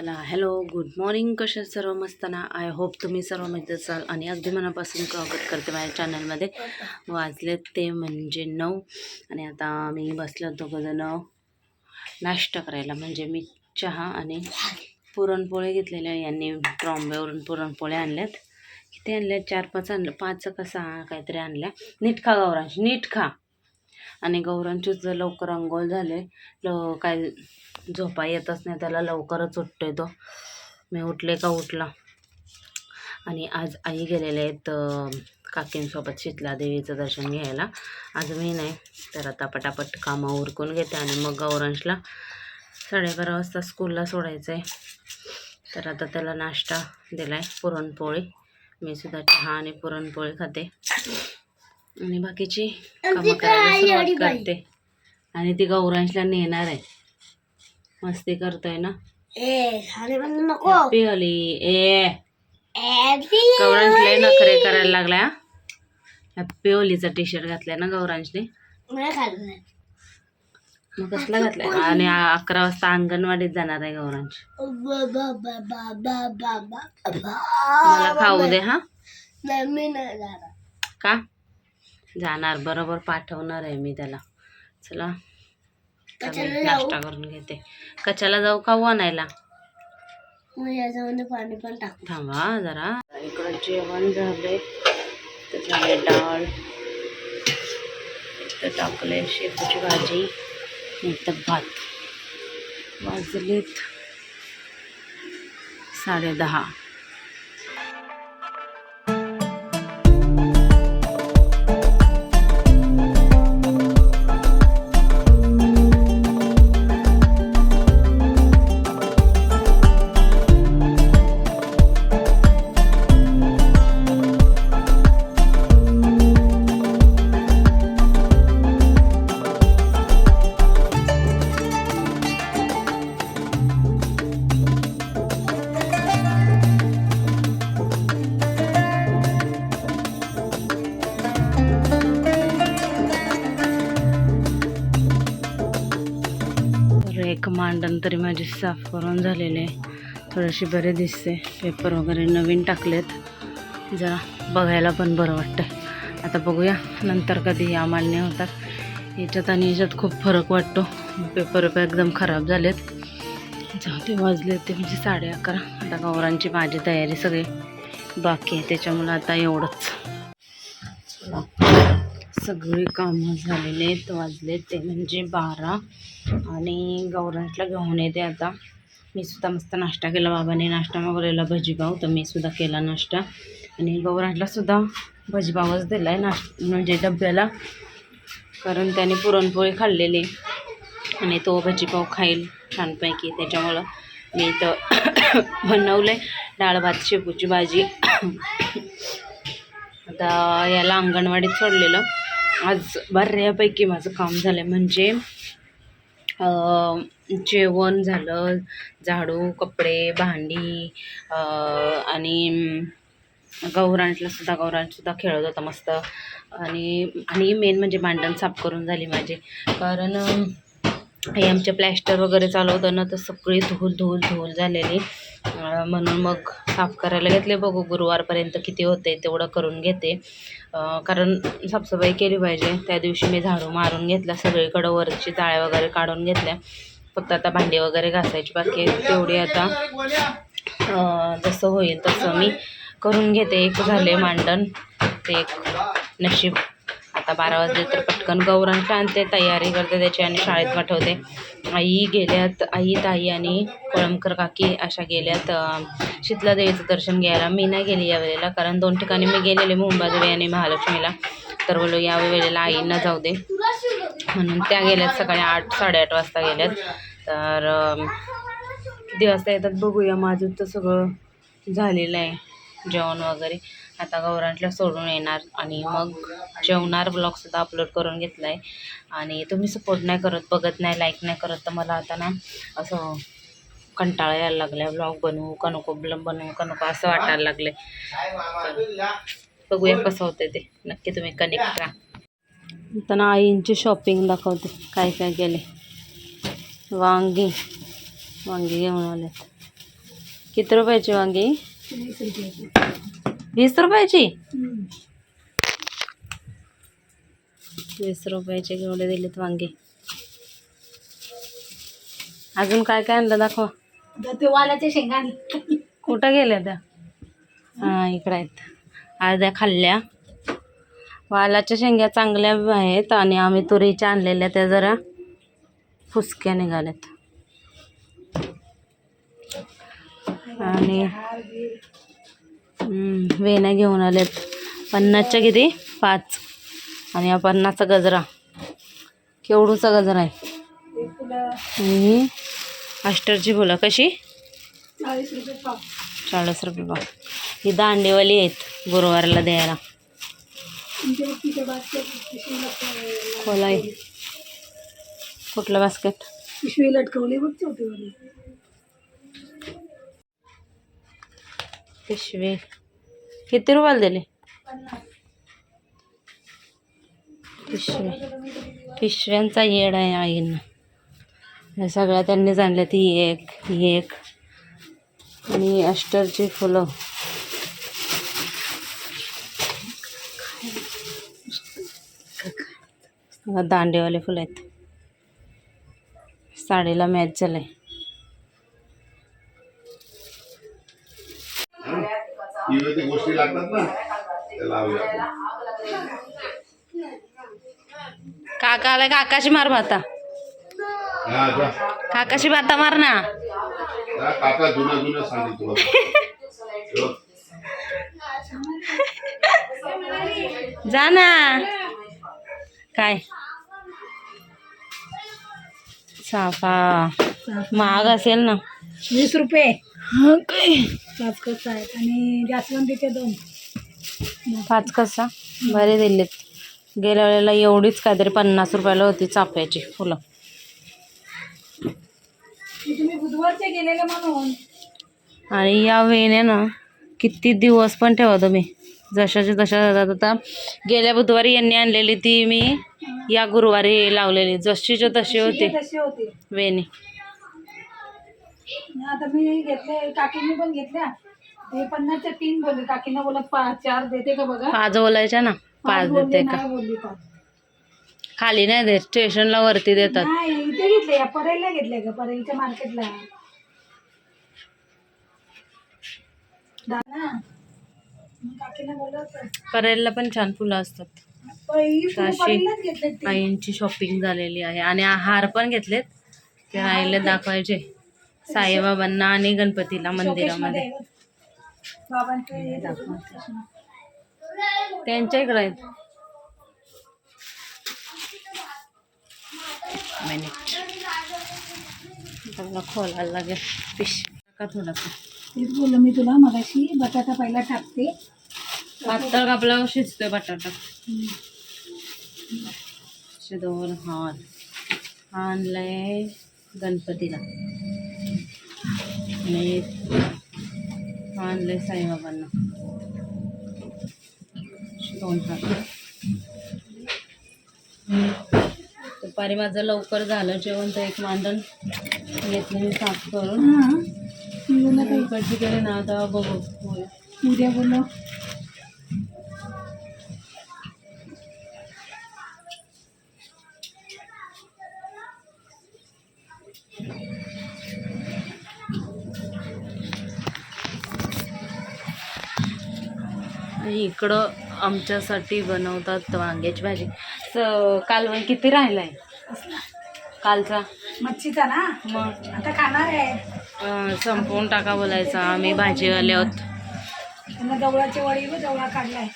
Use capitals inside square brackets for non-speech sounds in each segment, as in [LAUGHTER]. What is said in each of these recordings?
चला hello good morning कसे सर्व मस्तना? आय होप तुम्ही सर्व मजेत असाल आणि अगदी मनापासून स्वागत करते माझ्या चॅनलमध्ये वाजले ते म्हणजे नऊ आणि आता मी बसलो होतो नाश्ता करायला. म्हणजे मी चहा आणि पुरणपोळी घेतलेल्या यांनी ट्रॉम्बेवरून पुरणपोळ्या आणल्यात. किती आणल्या चार पाच आणलं. पाच का सहा काहीतरी आणल्या. नीट खा गौरांश. नीट खा. आणि गौरांचीच लवकर अंघोळ झाले ल काय झोपा येतच नाही त्याला लवकरच उठतोय तो. मी उठले का उठला. आणि आज आई गेलेले आहेत काकींसोबत शीतला देवीचं दर्शन घ्यायला. आज मी नाही तर आता पटापट कामं उरकून घेते आणि मग गौरांशला साडेबारा वाजता स्कूलला सोडायचं आहे तर आता त्याला नाश्ता दिला आहे पुरणपोळी. मी सुद्धा चहा आणि पुरणपोळी खाते. आणि बाकीची कामं करायला सुरुवात करते. आणि ती गौरांशला नेणार आहे. मस्ती करतोय ना? हॅप्पी ए. गौरांशला नखरे करायला लागल्या हॅप्पी ओलीचा टी शर्ट घातलाय ना गौरांशने? मग कसला घातलाय? आणि अकरा वाजता अंगणवाडीत जाणार आहे गौरांश. मला खाऊ दे हा? का? जाणार बरोबर पाठवणार आहे मी त्याला. चला नाश्ता करून घेते. कशाला जाऊ खाऊ आणायला? पाणी पण टाकू. थांबा जरा. इकडं जेवण झाले तर झाले डाळ. तर टाकले शेपूची भाजी. नंतर भात. वाजलेत साडे दहा. मांडण तरी माझी साफ करून झालेले थोडीशी बरे दिसते. पेपर वगैरे नवीन टाकलेत. जरा बघायला पण बरं वाटतं आता बघूया नंतर कधी या मान्य होतात. याच्यात आणि याच्यात खूप फरक वाटतो. पेपर पेपर एकदम खराब झालेत. जाऊ ते वाजले ते म्हणजे साडे अकरा. आता गौरांची माझी तयारी सगळी बाकी आहे. त्याच्यामुळं आता एवढंच. सगळी कामं झालेले आहेत वाजले ते म्हणजे बारा. आणि गौरांटला घेऊन येते आता. मी सुद्धा मस्त नाश्ता केला. बाबाने नाश्ता मागवलेला भजीपाव तर मी सुद्धा केला नाश्ता. आणि गौरांशला सुद्धा भजीपावच दिला आहे नाश म्हणजे डब्याला. कारण त्याने पुरणपोळी खाल्लेली. आणि तो भजीपाव खाईल छानपैकी. त्याच्यामुळं मी तर बनवलं आहे डाळ भात शेपूची भाजी. [COUGHS] आता याला अंगणवाडीत सोडलेलं. आज बऱ्यापैकी माझं काम झालं म्हणजे जेवण झालं. झाडू कपडे भांडी आणि गौरांशला सुद्धा गौरांशसुद्धा खेळत होता मस्त. आणि आणि मेन म्हणजे मांडण साफ करून झाली माझी. कारण हे आमचे प्लॅस्टर वगैरे चालवतं ना तर सगळी धूल धूल धूल झालेली. म्हणून मग साफ करायला घेतले. बघू गुरुवारपर्यंत किती होते तेवढं करून घेते. कारण साफसफाई केली पाहिजे. त्या दिवशी मी झाडू मारून घेतला सगळीकडं वरची जाळ्या वगैरे काढून घेतल्या. फक्त आता भांडी वगैरे घासायची बाकी तेवढी आता जसं होईल तसं मी करून घेते. एक झाले मांडण. ते एक नशीब. आता बारा वाजले तर पटकन गौरांच्या आणते तयारी करते त्याची आणि शाळेत पाठवते. आई गेल्यात आई ताई आणि कोळंबकर काकी अशा गेल्यात शीतलादेवीचं शीतला देवीचं दर्शन घ्यायला. मी नाही गेली यावेळेला कारण दोन ठिकाणी मी गेलेले मुंबादेवी आणि महालक्ष्मीला. तर बोललो या वेळेला आईंना जाऊ दे. म्हणून त्या गेल्यात सकाळी आठ साडेआठ वाजता गेल्यात. तर किती वाजता येतात बघूया माझं तर सगळं झालेलं आहे जेवण वगैरे. आता गौरांटला सोडून येणार आणि मग जेवणार ब्लॉगसुद्धा अपलोड करून घेतला आहे आणि तुम्ही सपोर्ट नाही करत बघत नाही लाईक नाही करत तर मला आता ना असं कंटाळा यायला लागला आहे ब्लॉग बनवू का नको ब्लम बनवू का नको असं वाटायला लागले बघूया कसं होतं ते. नक्की तुम्ही कनेक्ट राहा त्यांना आईंची शॉपिंग दाखवते काय काय केले वांगी वांगी घेऊन आले किती रुपयाची वांगी? वीस रुपयाची? वीस रुपयाची केवढे दिलेत वांगे. अजून काय काय आणलं दाखवा. ते वालाच्या शेंगा कुठं गेल्या त्या? हां इकडं आहेत. अर्ध्या खाल्ल्या. वालाच्या शेंग्या चांगल्या आहेत आणि आम्ही तुरीच्या आणलेल्या त्या जरा फुसक्या निघाल्यात. आणि वेण्या घेऊन आलेत. पन्नासच्या किती? पाच. आणि हा पन्नासचा गजरा. केवडूचा गजरा आहे? आणि अष्टरची फुलं कशी? चाळीस रुपये पाव. ही दांडेवाली आहेत गुरुवारला द्यायला. खोला आहे कुठलं बास्केट पिशवी लटकवली बघ पिशवी. किती रुपयाला दिले. पिशवी. पिशव्यांचा येड आहे आईंना. सगळ्या त्यांनीच आणल्या ती एक ही एक. आणि अष्टरची फुलं. दांडेवाले फुलं आहेत. साडीला मॅच झालंय ते गोष्टी लागतात ना त्या लावूया. काका आलाय काकाशी मार भाता. हा जा. काकाशी भाता मार ना. जा, काका जुनं जुनं सांगितलं तुला. जा ना. काय? साफा. महाग असेल ना. वीस रुपये. काय? पाच कस आहेत? आणि जास्वंदीचे दोन? पाच कसा? बरे दिलेत. गेल्या वेळेला एवढीच काहीतरी पन्नास रुपयाला होती चाफ्याची फुलं. तुम्ही बुधवारचे गेलेले म्हणून. आणि या वेण्या ना किती दिवस पण ठेवा तुम्ही. जशाच्या तशा जातात. आता गेल्या बुधवारी यांनी आणलेली ती मी या गुरुवारी लावलेली. जशीच्या तशी होती. तशी होती. वेणी. आता मी घेतले काकीने पण घेतल्या. ते पन्नासच्या तीन बोलली. काकीनं बोलत पाच चार देते का बघा? पाच बोलायच्या ना? पाच बोलली, देते का? नाही बोलली पाच. खाली नाही देत स्टेशनला वरती देतात. नाही इथे घेतले या परेलला घेतले का परेलच्या मार्केटला. दादा मग काकीनं बोलत करेलला पण छान फुलं असतात. परेललाच घेतले ते. आईंची शॉपिंग झालेली आहे. आणि हार पण घेतलेत. ते राहिले दाखवायचे. साईबाबांना आणि गणपतीला मंदिरामध्ये. त्यांच्या इकडे आहेत. मिनिट खोलायला लागेल. पिश. का थोडासा. तेच बोललो मी तुला मगाशी बटाटा पहिला टाकते. पातळ कापल्यावर शिजतोय बटाटा. हा आणलाय गणपतीला. आणि हा आणलाय साईबाबांना दोन हार दुपारी माझं लवकर झालं जेवण तर एक मांडण घेतलं मी साफ करून. इकडची केली ना आता बघू. उद्या बोललो आणि इकडं आमच्यासाठी बनवतात वांग्याची भाजी. तर कालवण किती राहिलाय? कालचा? मच्छीचा ना? मग? आता खाणार आहे. संपवून टाका बोलायचा. आम्ही भाजीवाले आहोत. जवळाची वडी जवळा काढलाय.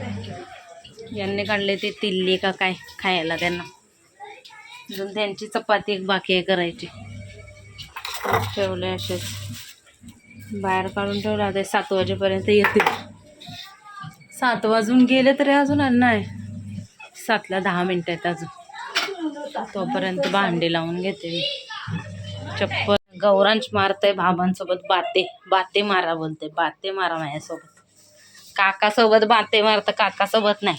आहे. यांनी काढले ते तिल्ली का काय? खायला त्यांना. अजून त्यांची चपाती एक बाकी आहे करायची. ठेवले असेच. बाहेर काढून ठेवले. आता सात वाजेपर्यंत येतील. सात वाजून गेले तरी अजून नाही सातला दहा मिनटं आहेत अजून. तोपर्यंत भांडी लावून घेते मी. चप्पल. गौरांश मारतय बाबांसोबत बाते बाते मारा बोलते बाते मारा माझ्यासोबत. काकासोबत बाते मारतं काकासोबत नाही.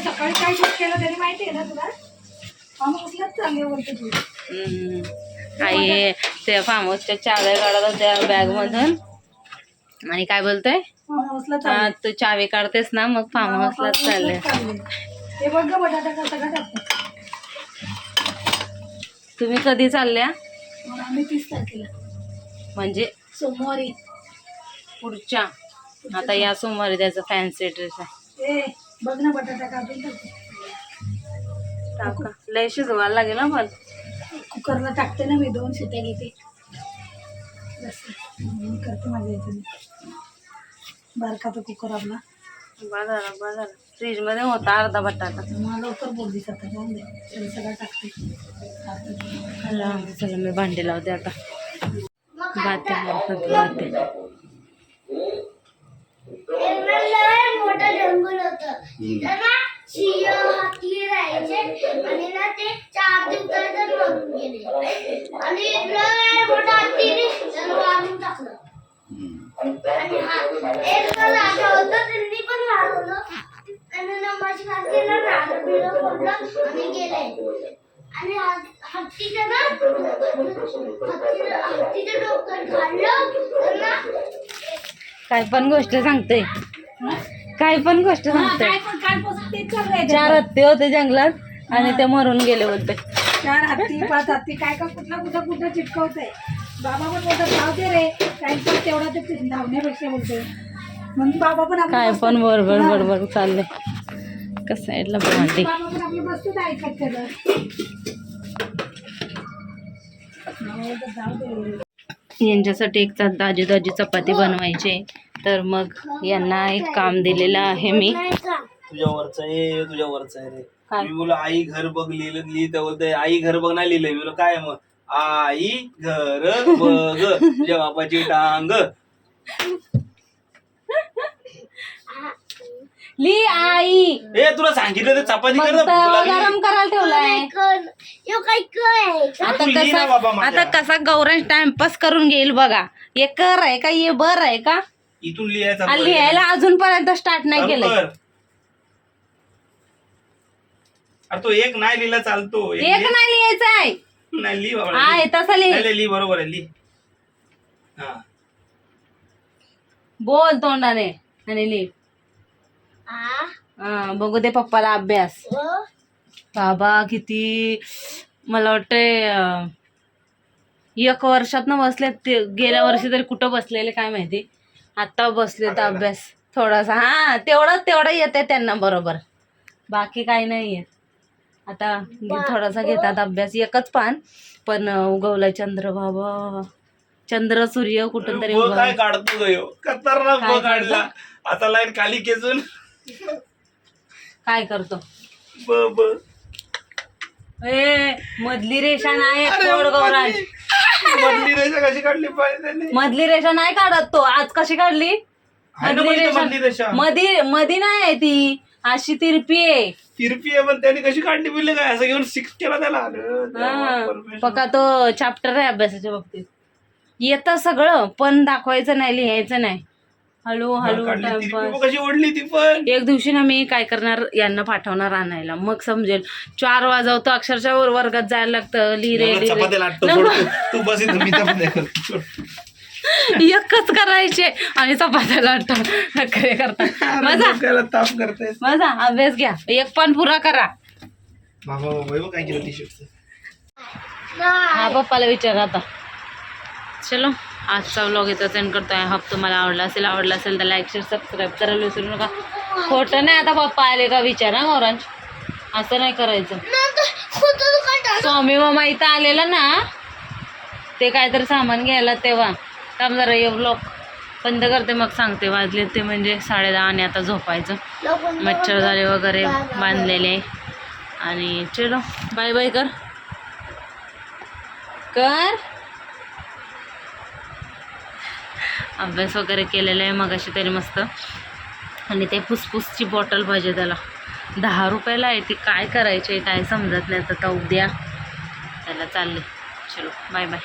सकाळी काय केलं तरी माहिती आहे ना तुला? फार्म हाऊसलाच चालले बोलते तू हम्म. आई ते फार्म हाऊसच्या चाव्या काढत होत्या बॅग मधून आणि काय बोलतोय? हाऊसला हा, तू चावी काढतेस ना मग फार्म हाऊसलाच चालले. तुम्ही कधी चालल्या? म्हणजे? सोमवारी. पुढच्या. आता या सोमवारी त्याचं फॅन्सी ड्रेस आहे. ए बघ ना बटाटा टाका. लय शिजवायला लागेल ना पण. कुकरला टाकते ना मी दोन शिट्या घेते. मी करते माझ्या याच्याने. बारका तो कुकर आपला. बाजारा बाजारा फ्रीजमध्ये होता अर्धा बटाटा. मला लवकर बोललीस आता जाऊन दे. तरी सगळं टाकते. चला चला मी भांडी लावते आता. बाते मारतात बाते मोठं जंगल होतं. सिंह हाती राहायचे. आणि ना ते चार मरून गेले. आणि मोठा हत्तीने मारून टाकलं. आणि हा एक राजा होता त्यांनी पण मारवलं आणि केला नारळ फोडलं आणि गेले. आणि हत्तीचं ना हत्तीचं डोकं ना काय पण गोष्ट सांगते काय पण गोष्ट सांगते काय पण कालपासून तेच चाललंय चार हत्ती होते जंगलात आणि ते मरून गेले बोलते चार हत्ती पाच हत्ती काय का कुठला कुठं कुठं चिटकवतंय बाबा पण बोलतात दे रे टाइमपास तेवढा ते धावण्यापेक्षा बोलतोय. म्हणून बाबा पण आपलं काय पण. बरोबर हा. बरोबर चाललंय. कसं साईडला भांडी बाबा पण आपलं बसतात ऐकत यांच्यासाठी एक चा- दाजी दाजी चपाती बनवायचे. तर मग यांना एक काम दिलेलं आहे मी. तुझ्या वरचं आहे तुझ्या वरचं आहे रे. काय? मी बोला आई घर बघ लिहिलं लिहित बोलतंय आई घर बघ नाही लिहिलंय. मी बोला काय मग? आई घर बघ. तुझ्या बापाची टांग. ली आई. ए तुला सांगितलं ते चपाती कर ना, मग भूक लागली. गरम करायला ठेवलाय. यो काय काय आता तू लिही ना कसा बाबा माझ्या. आता कसा गौरंज टाइमपास करून घेईल बघा. हे कर आहे का? ये बर आहे का? इथून लिहायचा आणि लिहायला अजूनपर्यंत स्टार्ट नाही केलंय. कर. अरे तो एक नाही लिहिला चालतो. एक. नाही लिहायचं आहे. नाही लिही बाबा. आहे लिही. तसं लिह. नाही, नाही, लिही बरोबर आहे लिही. हा. बोल तोंडाने आणि लिह. हा, बघू दे पप्पाला अभ्यास. बाबा किती मला वाटतंय अं, एक वर्षात ना बसले ते गेल्या वर्षी तरी कुठं बसलेले काय माहिती? आता बसले तर अभ्यास. थोडासा हा तेवढं तेवढं येते त्यांना बरोबर. बाकी काही नाही येत आता थोडासा घेतात अभ्यास एकच पान पण उगवलाय चंद्र बाबा. चंद्र सूर्य कुठं तरी काय. काढतो? खतरनाक ब काढला. आता लाईन खाली खेचून. काय करतो? ब ब. ए मधली रेषा नाही गौराज मधली रेषा कशी काढली पाहिजे मधली रेषा नाही काढत तो. आज कशी काढली? मधली रेषा. मधी मधी नाही आहे ती. अशी तिरपी आहे तिरपी आहे पण त्यांनी कशी काढली बिल्ले काय असं घेऊन सिक्स केला त्याला अरे देवा, हा. परमेश्वर. पक्का तो चॅप्टर आहे अभ्यासाच्या बाबतीत येतं सगळं पण दाखवायचं नाही लिहायचं नाही हळू हळू काढली तिरपी टाइमपास बघ कशी ओढली ती पण एक दिवशी ना मी काय करणार यांना पाठवणार आणायला मग समजेल चार वाजवतो अक्षरशः वर- वर्गात जायला लागतं लिहि रे एवढं लिहि रे. चपात्या लाटतो सोड तू. तू बस इथं मी चपात्या करतो सोड. एकच करायचे आणि चपात्या लाटतो नखरे करता. मजा ताप करते मजा अभ्यास घ्या. एक पण पुरा करा. बाबा बाबा हे बघ काय केलं टी शर्ट हा पप्पाला विचार आता. चलो आजचा व्लॉग इथं सेंड करतो आय होप तुम्हाला आवडला असेल. आवडला असेल तर लाईक शेअर सबस्क्राईब करायला विसरू नका. खोटं नाही आता पप्पा आले का विचारा गौरांश असं नाही करायचं. स्वामी मामा इथं आलेला ना ते काहीतरी सामान घ्यायला तेव्हा. काम जरा ये बंद करते मग सांगते. वाजले ते म्हणजे साडे दहा आणि आता झोपायचं. मच्छर झाले वगैरे बांधलेले. आणि चलो बाय बाय कर. कर. अभ्यास वगैरे केलेला आहे मग अशी तरी मस्त. आणि ते फुसफुसची बॉटल पाहिजे त्याला. दहा रुपयाला आहे ती काय करायची आहे काय समजत नाही. तर उद्या त्याला चालले. चलो बाय बाय